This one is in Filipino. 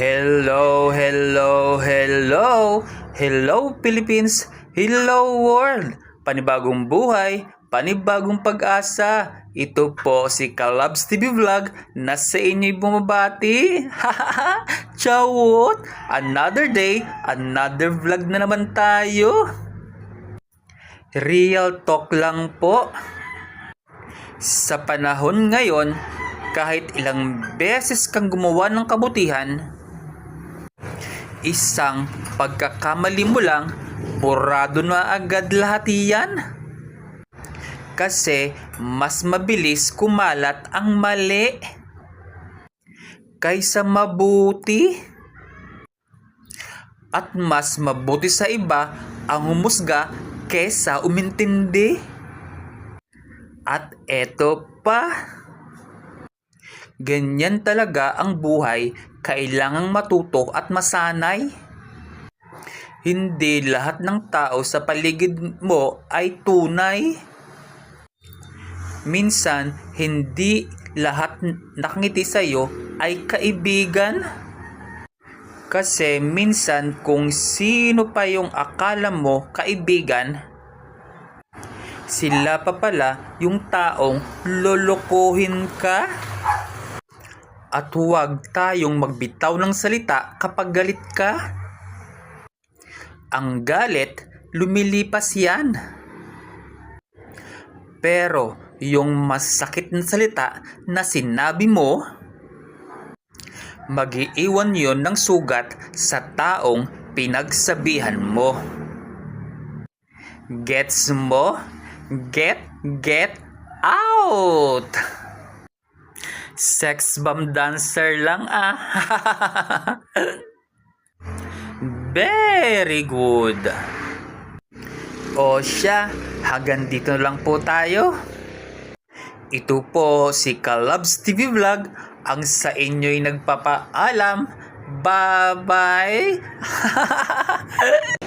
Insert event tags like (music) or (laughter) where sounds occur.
Hello, hello, hello! Hello Philippines! Hello world! Panibagong buhay, panibagong pag-asa. Ito po si Kalabs TV Vlog na sa inyo'y bumabati. (laughs) Chawot! Another day, another vlog na naman tayo. Real talk lang po. Sa panahon ngayon, kahit ilang beses kang gumawa ng kabutihan, isang pagkakamali mo lang, burado na agad lahat yan. Kasi mas mabilis kumalat ang mali kaysa mabuti. At mas mabuti sa iba ang humusga kesa umintindi. At eto pa, ganyan talaga ang buhay, kailangang matuto at masanay. Hindi lahat ng tao sa paligid mo ay tunay. Minsan, hindi lahat nakangiti sa'yo ay kaibigan. Kasi minsan kung sino pa yung akala mo kaibigan, sila pa pala yung taong lolokohin ka. At huwag tayong magbitaw ng salita kapag galit ka. Ang galit, lumilipas yan. Pero yung masakit na salita na sinabi mo, magiiwan yon ng sugat sa taong pinagsabihan mo. Gets mo? Get, get out! Sex bomb dancer lang ah. (laughs) Very good. O siya, hanggang dito lang po tayo. Ito po si Kalabs TV Vlog ang sa inyo'y nagpapaalam. Bye-bye! (laughs)